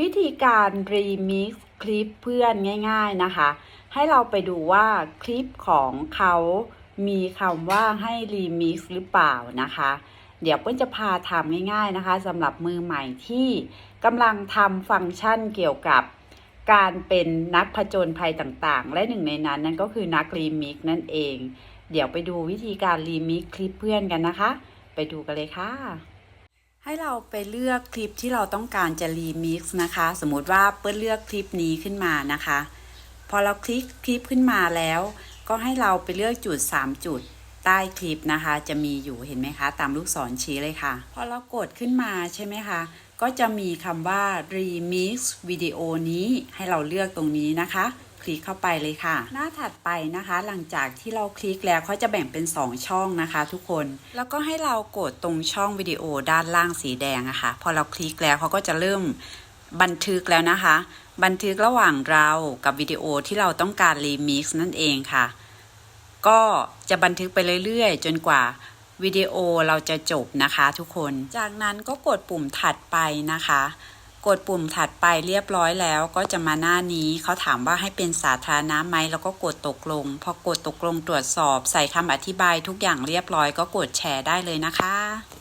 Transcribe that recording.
วิธีการรีมิกซ์คลิปเพื่อนง่าย ๆนะคะ ให้เราไปดูว่าคลิปของเขามีคำว่าให้รีมิกซ์หรือเปล่านะคะ เดี๋ยวเปิ้ลจะพาทำง่าย ๆนะคะสำหรับมือใหม่ที่กำลังทำฟังก์ชันเกี่ยวกับการเป็นนักผจญภัยต่างๆ และหนึ่งในนั้นนั่นก็คือนักรีมิกซ์นั่นเอง เดี๋ยวไปดูวิธีการรีมิกซ์คลิปเพื่อนกันนะคะ ไปดูกันเลยค่ะ ให้เราไปเลือกคลิปที่เราต้องการจะรีมิกซ์นะคะ สมมติว่าเปิ้ลเลือกคลิปนี้ขึ้นมานะคะ พอเราคลิกคลิปขึ้นมาแล้ว ก็ให้เราไปเลือกจุด 3 จุดใต้คลิปนะคะ จะมีอยู่เห็นไหมคะ ตามลูกศรชี้เลยค่ะ พอเรากดขึ้นมาใช่ไหมคะ ก็จะมีคำว่า remix วิดีโอนี้ให้เราเลือกตรงนี้นะคะ คลิกเข้าไปเลยค่ะ หน้าถัดไปนะคะ หลังจากที่เราคลิกแล้วเขาจะแบ่งเป็น 2 ช่องนะคะ ทุกคน แล้วก็ให้เรากดตรงช่องวิดีโอด้านล่างสีแดงอะคะ่ะ พอเราคลิกแล้วเขาก็จะเริ่มบันทึกแล้วนะคะ บันทึกระหว่างเรากับวิดีโอที่เราต้องการรีมิกซ์นั่นเองค่ะ ก็จะบันทึกไปเรื่อยๆ จนกว่าวิดีโอเราจะจบนะคะทุกคน จากนั้นก็กดปุ่มถัดไปนะคะ กดปุ่มถัดไปเรียบร้อยแล้วก็จะมาหน้านี้เขาถามว่าให้เป็นสาธารณะไหมแล้วก็กดตกลง พอกดตกลงตรวจสอบใส่คำอธิบายทุกอย่างเรียบร้อยก็กดแชร์ได้เลยนะคะ